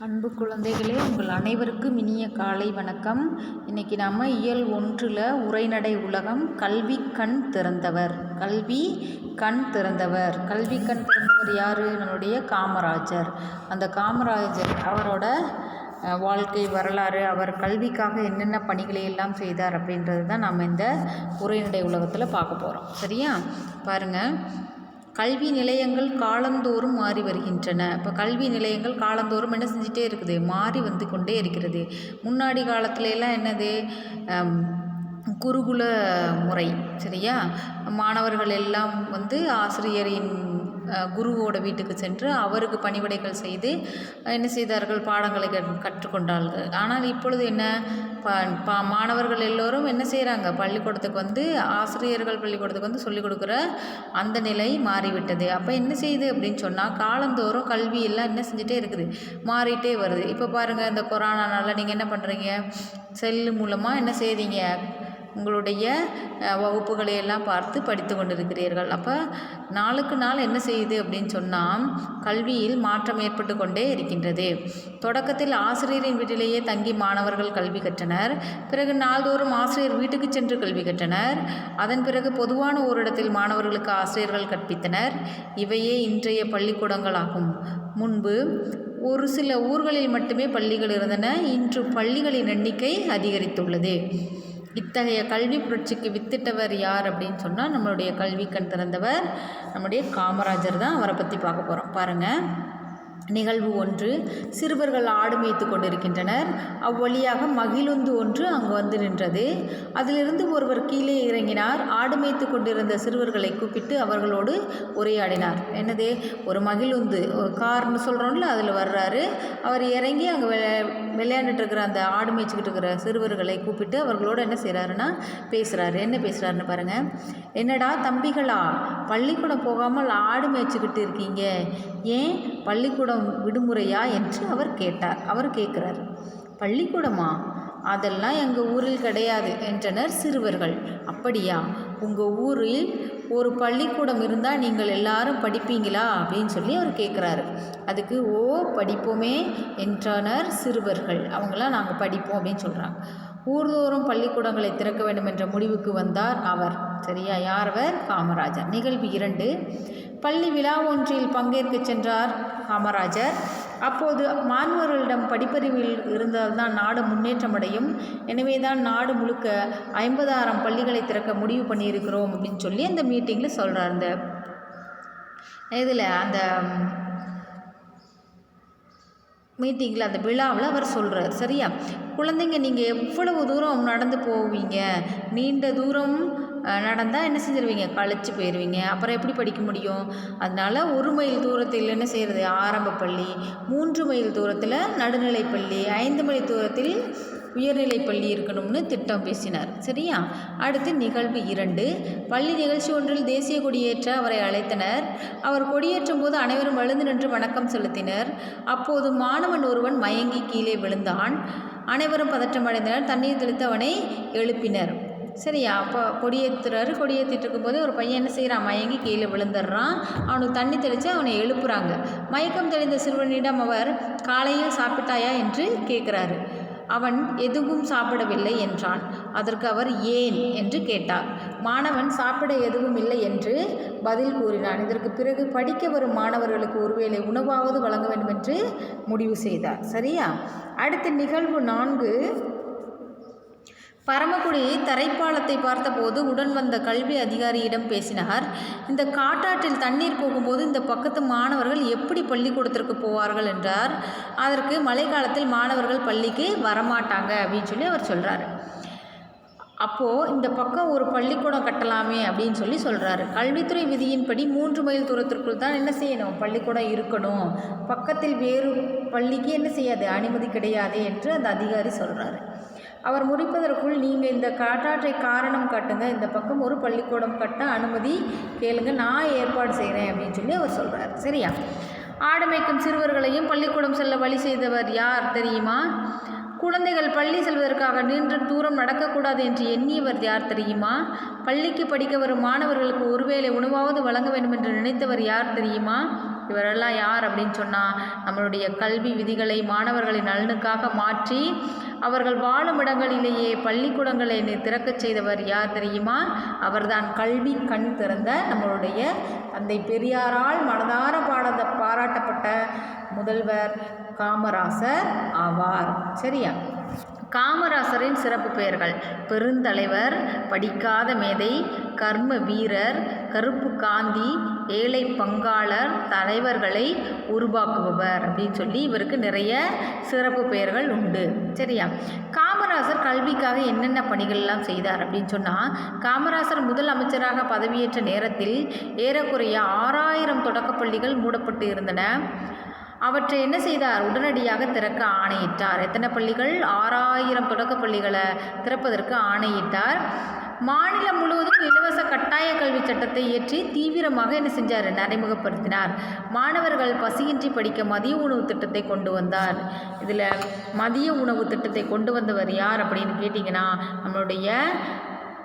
அன்பு குழந்தைகளே உங்கள் அனைவருக்கும் இனிய காலை வணக்கம். இன்றைக்கி நாம் இயல் ஒன்றில் உரைநடை உலகம் கல்வி கண் திறந்தவர். கல்வி கண் திறந்தவர். கல்வி கண் திறந்தவர் யார்? நம்முடைய காமராஜர். அந்த காமராஜர் அவரோட வாழ்க்கை வரலாறு அவர் கல்விக்காக என்னென்ன பணிகளை எல்லாம் செய்தார் அப்படின்றது தான் நம்ம இந்த உரைநடை உலகத்தில் பார்க்க போகிறோம் சரியா? பாருங்கள் கல்வி நிலையங்கள் காலந்தோறும் மாறி வருகின்றன. இப்போ கல்வி நிலையங்கள் காலந்தோறும் என்ன செஞ்சிட்டே இருக்குது? மாறி வந்து கொண்டே இருக்கிறது. முன்னாடி காலத்துல எல்லாம் என்னது குருகுல முறை சரியா? மாணவர்கள் எல்லாம் வந்து ஆசிரியரின் குருவோட வீட்டுக்கு சென்று அவருக்கு பணிவிடைகள் செய்து என்ன செய்தார்கள்? பாடங்களை கற்றுக்கொண்டார்கள். ஆனால் இப்பொழுது என்ன? ப ப மாணவர்கள் எல்லோரும் என்ன செய்கிறாங்க பள்ளிக்கூடத்துக்கு வந்து ஆசிரியர்கள் பள்ளிக்கூடத்துக்கு வந்து சொல்லிக் கொடுக்குற அந்த நிலை மாறிவிட்டது. அப்போ என்ன செய்யுது அப்படின்னு சொன்னால் காலந்தோறும் கல்வி எல்லாம் என்ன செஞ்சுட்டே இருக்குது. மாறிட்டே வருது. இப்போ பாருங்கள் இந்த கொரோனானால நீங்கள் என்ன பண்ணுறீங்க செல்லு மூலமாக என்ன செய்கிறீங்க உங்களுடைய வகுப்புகளை எல்லாம் பார்த்து படித்து கொண்டிருக்கிறீர்கள். அப்போ நாளுக்கு நாள் என்ன செய்யுது அப்படின்னு சொன்னால் கல்வியில் மாற்றம் ஏற்பட்டு கொண்டே இருக்கின்றது. தொடக்கத்தில் ஆசிரியரின் வீட்டிலேயே தங்கி மாணவர்கள் கல்வி கற்றனர். பிறகு நாள்தோறும் ஆசிரியர் வீட்டுக்கு சென்று கல்வி கற்றனர். அதன் பிறகு பொதுவான ஓரிடத்தில் மாணவர்களுக்கு ஆசிரியர்கள் கற்பித்தனர். இவையே இன்றைய பள்ளிக்கூடங்கள் ஆகும் முன்பு ஒரு சில ஊர்களில் மட்டுமே பள்ளிகள் இருந்தன. இன்று பள்ளிகளின் எண்ணிக்கை அதிகரித்துள்ளது. இத்தகைய கல்வி புரட்சிக்கு வித்திட்டவர் யார் அப்படின்னு சொன்னால் நம்மளுடைய கல்வி கண் திறந்தவர் நம்முடைய காமராஜர் தான். அவரை பற்றி பார்க்க போகிறோம் பாருங்கள் நிகழ்வு ஒன்று சிறுவர்கள் ஆடு மேய்த்து கொண்டிருக்கின்றனர். அவ்வழியாக மகிழுந்து ஒன்று அங்கு வந்து நின்றது. அதிலிருந்து ஒருவர் கீழே இறங்கினார். ஆடு மேய்த்து கொண்டிருந்த சிறுவர்களை கூப்பிட்டு அவர்களோடு உரையாடினார். என்னது? ஒரு மகிழுந்து. ஒரு கார்னு சொல்கிறோம்ல அதில் வர்றாரு. அவர் இறங்கி அங்கே விளை விளையாண்டுட்டு இருக்கிற அந்த ஆடு மேய்ச்சிக்கிட்டு இருக்கிற சிறுவர்களை கூப்பிட்டு அவர்களோடு என்ன செய்கிறாருன்னா பேசுகிறாரு என்ன பேசுகிறாருன்னு பாருங்கள் என்னடா தம்பிகளா பள்ளிக்கூடம் போகாமல் ஆடு மேய்ச்சிக்கிட்டு இருக்கீங்க. ஏன் பள்ளிக்கூடம் விடுமுறையா என்று அவர் கேட்டார். அவர் கேட்குறார் பள்ளிக்கூடமா? அதெல்லாம் எங்கள் ஊரில் கிடையாது என்றனர் சிறுவர்கள். அப்படியா? உங்கள் ஊரில் ஒரு பள்ளிக்கூடம் இருந்தால் நீங்கள் எல்லாரும் படிப்பீங்களா? அப்படின்னு சொல்லி அவர் கேட்குறாரு. அதுக்கு ஓ படிப்போமே என்றனர் சிறுவர்கள். அவங்களாம் நாங்கள் படிப்போம் அப்படின்னு சொல்கிறாங்க ஊர்தோறும் பள்ளிக்கூடங்களை திறக்க வேண்டும் என்ற முடிவுக்கு வந்தார் அவர். சரியா? யார் அவர்? காமராஜர். நிகழ்வு இரண்டு. பள்ளி விழா ஒன்றில் பங்கேற்கச் சென்றார் காமராஜர். அப்போது மாணவர்களிடம் படிப்பறிவில் இருந்தால்தான் நாடு முன்னேற்றமடையும் எனவே தான் நாடு முழுக்க ஐம்பதாயிரம் பள்ளிகளை திறக்க முடிவு பண்ணியிருக்கிறோம் அப்படின்னு சொல்லி அந்த மீட்டிங்கில் சொல்கிறார் அந்த இதில் அந்த மீட்டிங்கில் அந்த விழாவில் அவர் சொல்கிறார் சரியா? குழந்தைங்க நீங்கள் எவ்வளவு தூரம் நடந்து போவீங்க? நீண்ட தூரம் நடந்தால் என்ன செஞ்சிருவீங்க? கழிச்சு போயிடுவீங்க அப்புறம் எப்படி படிக்க முடியும்? அதனால் ஒரு மைல் தூரத்தில் என்ன செய்கிறது ஆரம்ப பள்ளி மூன்று மைல் தூரத்தில் நடுநிலை பள்ளி ஐந்து மைல் தூரத்தில் உயர்நிலை பள்ளி இருக்கணும்னு திட்டம் பேசினார். சரியா? அடுத்து நிகழ்வு இரண்டு. பள்ளி நிகழ்ச்சி ஒன்றில் தேசிய கொடியேற்ற அவரை அழைத்தனர். அவர் கொடியேற்றும் போது அனைவரும் எழுந்து நின்று வணக்கம் செலுத்தினர். அப்போது மாணவன் ஒருவன் மயங்கி கீழே விழுந்தான். அனைவரும் பதற்றமடைந்தனர். தண்ணீர் தெளித்து அவனை எழுப்பினர். சரியா? அப்போ கொடியேற்றுறாரு கொடியேற்றிட்டு இருக்கும்போது ஒரு பையன் என்ன செய்கிறான் மயங்கி கீழே விழுந்துடுறான். அவனுக்கு தண்ணி தெளித்து அவனை எழுப்புறாங்க. மயக்கம் தெளிந்த சிறுவனிடம் அவர் காலையில் சாப்பிட்டாயா? என்று கேட்குறாரு அவன் எதுவும் சாப்பிடவில்லை என்றான். அதற்கு அவர் ஏன்? என்று கேட்டார். மாணவன் சாப்பிட எதுவும் இல்லை என்று பதில் கூறினான். இதற்கு பிறகு படிக்க வரும் மாணவர்களுக்கு ஒருவேளை உணவாவது வழங்க வேண்டும் என்று முடிவு செய்தார். சரியா? அடுத்த நிகழ்வு நான்கு. பரமக்குடி தரைப்பாலத்தை பார்த்தபோது உடன் வந்த கல்வி அதிகாரியிடம் பேசினார். இந்த காட்டாற்றில் தண்ணீர் போகும்போது இந்த பக்கத்து மாணவர்கள் எப்படி பள்ளிக்கூடத்திற்கு போவார்கள் என்றார். அதற்கு மழைக்காலத்தில் மாணவர்கள் பள்ளிக்கு வரமாட்டாங்க அப்படின்னு சொல்லி அவர் சொல்கிறார் அப்போது இந்த பக்கம் ஒரு பள்ளிக்கூடம் கட்டலாமே அப்படின்னு சொல்லி சொல்கிறாரு கல்வித்துறை விதியின்படி மூன்று மைல் தூரத்திற்குள் தான் என்ன செய்யணும்? பள்ளிக்கூடம் இருக்கணும். பக்கத்தில் வேறு பள்ளிக்கு என்ன செய்யாது? அனுமதி கிடையாது என்று அந்த அதிகாரி சொல்கிறாரு அவர் முடிப்பதற்குள் நீங்கள் இந்த காட்டாற்றை காரணம் காட்டுங்க. இந்த பக்கம் ஒரு பள்ளிக்கூடம் கட்ட அனுமதி கேளுங்க. நான் ஏற்பாடு செய்கிறேன் அப்படின்னு சொல்லி அவர் சொல்கிறார் சரியா? ஆடு மேய்க்கும் சிறுவர்களையும் பள்ளிக்கூடம் செல்ல வழி செய்தவர் யார் தெரியுமா? குழந்தைகள் பள்ளி செல்வதற்காக நீண்ட தூரம் நடக்கக்கூடாது என்று எண்ணியவர் யார் தெரியுமா? பள்ளிக்கு படிக்க வரும் மாணவர்களுக்கு ஒருவேளை உணவாவது வழங்க வேண்டும் என்று நினைத்தவர் யார் தெரியுமா? இவரெல்லாம் யார் அப்படின்னு சொன்னால் நம்மளுடைய கல்வி விதிகளை மாணவர்களின் நலனுக்காக மாற்றி அவர்கள் வாழும் இடங்களிலேயே பள்ளிக்கூடங்களை திறக்கச் செய்தவர் யார் தெரியுமா? அவர்தான் கல்வி கண் திறந்த நம்மளுடைய தந்தை பெரியாரால் மனதார பாடத பாராட்டப்பட்ட முதல்வர் காமராசர் ஆவார். சரியா? காமராசரின் சிறப்பு பெயர்கள். பெருந்தலைவர் படிக்காத மேதை கர்ம வீரர் கருப்பு காந்தி ஏழை பங்காளர் தலைவர்களை உருவாக்குபவர் அப்படின்னு சொல்லி இவருக்கு நிறைய சிறப்பு பெயர்கள் உண்டு. சரியா? காமராசர் கல்விக்காக என்னென்ன பணிகள்லாம் செய்தார் அப்படின்னு சொன்னால் காமராசர் முதல் அமைச்சராக பதவியேற்ற நேரத்தில் ஏறக்குறைய ஆறாயிரம் தொடக்கப்பள்ளிகள் மூடப்பட்டு இருந்தன. அவற்றை என்ன செய்தார்? உடனடியாக திறக்க ஆணையிட்டார். எத்தனை பள்ளிகள்? ஆறாயிரம் தொடக்கப் பள்ளிகளை திறப்பதற்கு ஆணையிட்டார். மாநிலம் முழுவதும் இலவச கட்டாய கல்வி சட்டத்தை இயற்றி தீவிரமாக என்ன செஞ்சார் நடைமுகப்படுத்தினார் மாணவர்கள் பசியின்றி படிக்க மதிய உணவு திட்டத்தை கொண்டு வந்தார். இதில் மதிய உணவு திட்டத்தை கொண்டு வந்தவர் யார் அப்படின்னு கேட்டிங்கன்னா நம்மளுடைய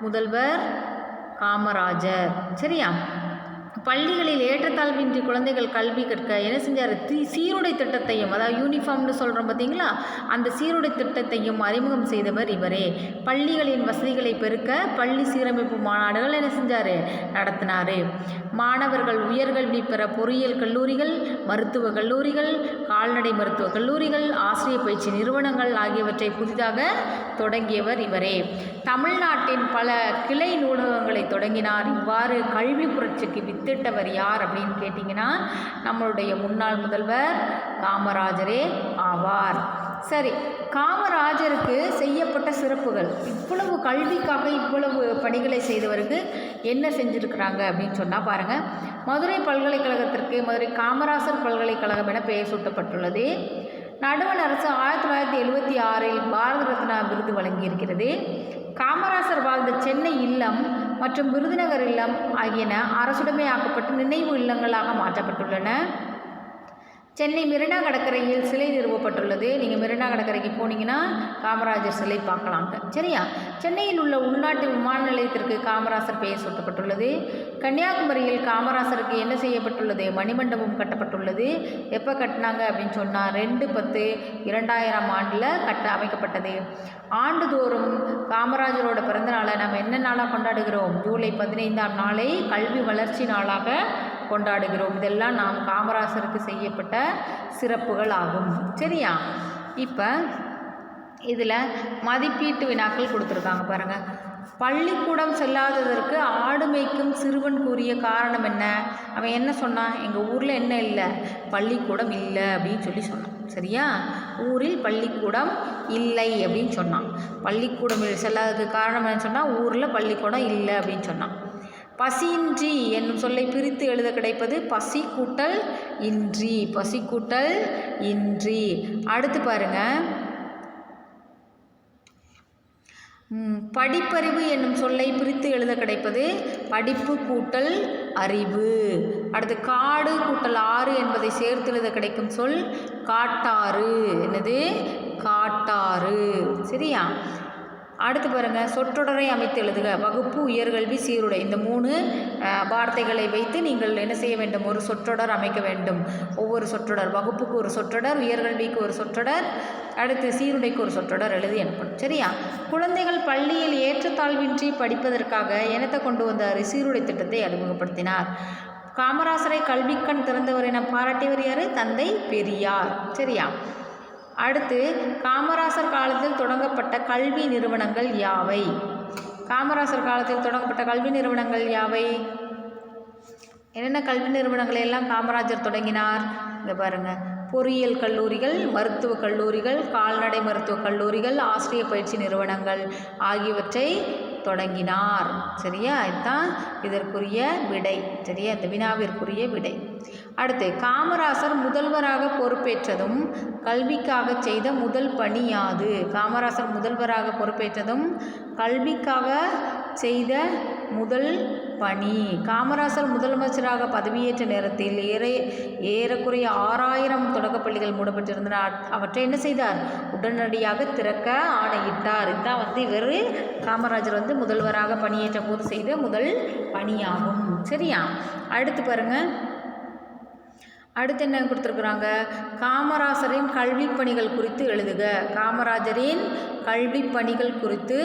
முதல்வர் காமராஜர். சரியா? பள்ளிகளில் ஏற்றத்தாழ்வின்றி குழந்தைகள் கல்வி கற்க என்ன செஞ்சார்? தி சீருடை திட்டத்தையும் அதாவது யூனிஃபார்ம்னு சொல்கிறோம் பார்த்தீங்களா? அந்த சீருடை திட்டத்தையும் அறிமுகம் செய்தவர் இவரே. பள்ளிகளின் வசதிகளை பெருக்க பள்ளி சீரமைப்பு மாநாடுகள் என்ன செஞ்சார்? நடத்தினார். மாணவர்கள் உயர்கல்வி பெற பொறியியல் கல்லூரிகள் மருத்துவ கல்லூரிகள் கால்நடை மருத்துவ கல்லூரிகள் ஆசிரியர் பயிற்சி நிறுவனங்கள் ஆகியவற்றை புதிதாக தொடங்கியவர் இவரே. தமிழ்நாட்டின் பல கிளை நூலகங்களை தொடங்கினார். இவ்வாறு கல்வி புரட்சிக்கு வித்திட்டவர் யார் அப்படின்னு கேட்டிங்கன்னா நம்மளுடைய முன்னாள் முதல்வர் காமராஜரே ஆவார். சரி காமராஜருக்கு செய்யப்பட்ட சிறப்புகள் இவ்வளவு கல்விக்காக இவ்வளவு பணிகளை செய்தவருக்கு என்ன செஞ்சுருக்கிறாங்க அப்படின்னு சொன்னால் பாருங்கள் மதுரை பல்கலைக்கழகத்திற்கு மதுரை காமராசர் பல்கலைக்கழகம் என பெயர் சூட்டப்பட்டுள்ளது. நடுவண் அரசு ஆயிரத்தி தொள்ளாயிரத்தி எழுபத்தி ஆறில் பாரத ரத்னா விருது வழங்கியிருக்கிறது. காமராசர் வாழ்ந்த சென்னை இல்லம் மற்றும் விருதுநகர் இல்லம் ஆகியன அரசுடைமையாக்கப்பட்டு நினைவு இல்லங்களாக மாற்றப்பட்டுள்ளன. சென்னை மெரினா கடற்கரையில் சிலை நிறுவப்பட்டுள்ளது. நீங்கள் மெரினா கடற்கரைக்கு போனீங்கன்னா காமராஜர் சிலை பார்க்கலாங்க சரியா? சென்னையில் உள்ள உள்நாட்டு விமான நிலையத்திற்கு காமராசர் பெயர் சூட்டப்பட்டுள்ளது. கன்னியாகுமரியில் காமராசருக்கு என்ன செய்யப்பட்டுள்ளது? மணிமண்டபம் கட்டப்பட்டுள்ளது. எப்போ கட்டினாங்க அப்படின்னு சொன்னால் ரெண்டு பத்து இரண்டாயிரம் ஆண்டில் கட்ட அமைக்கப்பட்டது. ஆண்டுதோறும் காமராஜரோட பிறந்தநாளை நம்ம என்ன நாளாக கொண்டாடுகிறோம்? ஜூலை பதினைந்தாம் நாளை கல்வி வளர்ச்சி நாளாக கொண்டாடுகிறோம். இதெல்லாம் நாம் காமராசருக்கு செய்யப்பட்ட சிறப்புகள் ஆகும். சரியா? இப்போ இதில் மதிப்பீட்டு வினாக்கள் கொடுத்துருக்காங்க பாருங்கள் பள்ளிக்கூடம் செல்லாததற்கு ஆடு மேய்க்கும் சிறுவன் கூறிய காரணம் என்ன? அவன் என்ன சொன்னான்? எங்கள் ஊரில் என்ன இல்லை? பள்ளிக்கூடம் இல்லை அப்படின்னு சொல்லி சொன்னான். சரியா? ஊரில் பள்ளிக்கூடம் இல்லை அப்படின்னு சொன்னான். பள்ளிக்கூடம் செல்லாததுக்கு காரணம் என்ன சொன்னால் ஊரில் பள்ளிக்கூடம் இல்லை அப்படின்னு சொன்னான். பசியின்றி என்னும் சொல்லை பிரித்து எழுத கிடைப்பது பசி கூட்டல் இன்றி. பசி கூட்டல் இன்றி. அடுத்து பாருங்க. படிப்பறிவு என்னும் சொல்லை பிரித்து எழுத கிடைப்பது படிப்பு கூட்டல் அறிவு. அடுத்து காடு கூட்டல் ஆறு என்பதை சேர்த்து எழுத கிடைக்கும் சொல் காட்டாறு. என்னது? காட்டாறு. சரியா? அடுத்து பாருங்கள் சொற்றொடரை அமைத்து எழுதுக. வகுப்பு உயர்கல்வி சீருடை. இந்த மூணு வார்த்தைகளை வைத்து நீங்கள் என்ன செய்ய வேண்டும்? ஒரு சொற்றொடர் அமைக்க வேண்டும். ஒவ்வொரு சொற்றொடர் வகுப்புக்கு ஒரு சொற்றொடர் உயர்கல்விக்கு ஒரு சொற்றொடர் அடுத்து சீருடைக்கு ஒரு சொற்றொடர் எழுதி அனுப்பணும். சரியா? குழந்தைகள் பள்ளியில் ஏற்றத்தாழ்வின்றி படிப்பதற்காக எனத்தை கொண்டு வந்தார் சீருடை திட்டத்தை அறிமுகப்படுத்தினார். காமராசரை கல்விக்கண் திறந்தவர் என பாராட்டியவர் யார்? தந்தை பெரியார். சரியா? அடுத்து காமராசர் காலத்தில் தொடங்கப்பட்ட கல்வி நிறுவனங்கள் யாவை? காமராசர் காலத்தில் தொடங்கப்பட்ட கல்வி நிறுவனங்கள் யாவை? என்னென்ன கல்வி நிறுவனங்களை எல்லாம் காமராஜர் தொடங்கினார்? இங்கே பாருங்கள் பொறியியல் கல்லூரிகள் மருத்துவக் கல்லூரிகள் கால்நடை மருத்துவக் கல்லூரிகள் ஆசிரிய பயிற்சி நிறுவனங்கள் ஆகியவற்றை தொடங்கினார். சரியா? இதுதான் இதற்குரிய விடை. சரியா? இந்த வினாவிற்குரிய விடை. அடுத்து காமராசர் முதல்வராக பொறுப்பேற்றதும் கல்விக்காக செய்த முதல் பணி யாது? காமராசர் முதல்வராக பொறுப்பேற்றதும் கல்விக்காக செய்த முதல் பணி. காமராசர் முதலமைச்சராக பதவியேற்ற நேரத்தில் ஏற ஏறக்குறைய ஆறாயிரம் தொடக்கப்பள்ளிகள் மூடப்பட்டிருந்தன. அ- அவற்றை என்ன செய்தார்? உடனடியாக திறக்க ஆணையிட்டார். இதுதான் வந்து இவர் காமராஜர் வந்து முதல்வராக பணியேற்ற போது செய்த முதல் பணியாகும். சரியா? அடுத்து பாருங்க. அடுத்து என்ன கொடுத்துருக்குறாங்க? காமராசரின் கல்வி பணிகள் குறித்து எழுதுக. காமராஜரின் கல்வி பணிகள் குறித்து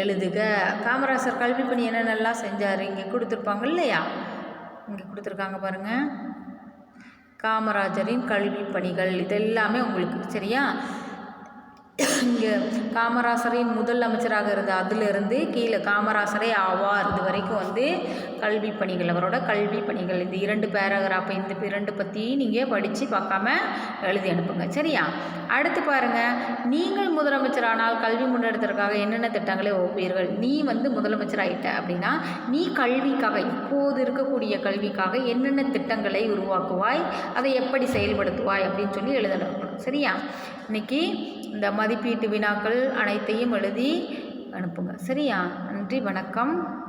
எழுதுக. காமராசர் கல்வி பணி என்னென்னலாம் செஞ்சார்? இங்கே கொடுத்துருப்பாங்க இல்லையா? இங்கே கொடுத்துருக்காங்க பாருங்கள் காமராஜரின் கல்வி பணிகள். இதெல்லாமே உங்களுக்கு சரியா? இங்கே காமராசரின் முதல் அமைச்சராக இருந்த அதிலிருந்து கீழே காமராசரே ஆவார். இது வரைக்கும் வந்து கல்வி பணிகள் அவரோட கல்வி பணிகள். இந்த இரண்டு பேராகிராஃப் இந்த இரண்டு பற்றி நீங்கள் படித்து பார்க்காம எழுதி அனுப்புங்க. சரியா? அடுத்து பாருங்கள் நீங்கள் முதலமைச்சரானால் கல்வி முன்னெடுத்ததற்காக என்னென்ன திட்டங்களை ஒப்புவீர்கள் நீ வந்து முதலமைச்சராகிட்ட அப்படின்னா நீ கல்விக்காக இப்போது இருக்கக்கூடிய கல்விக்காக என்னென்ன திட்டங்களை உருவாக்குவாய்? அதை எப்படி செயல்படுத்துவாய்? அப்படின்னு சொல்லி எழுதணும். சரியா? இன்னைக்கு இந்த மதிப்பீட்டு வினாக்கள் அனைத்தையும் எழுதி அனுப்புங்க. சரியா? நன்றி வணக்கம்.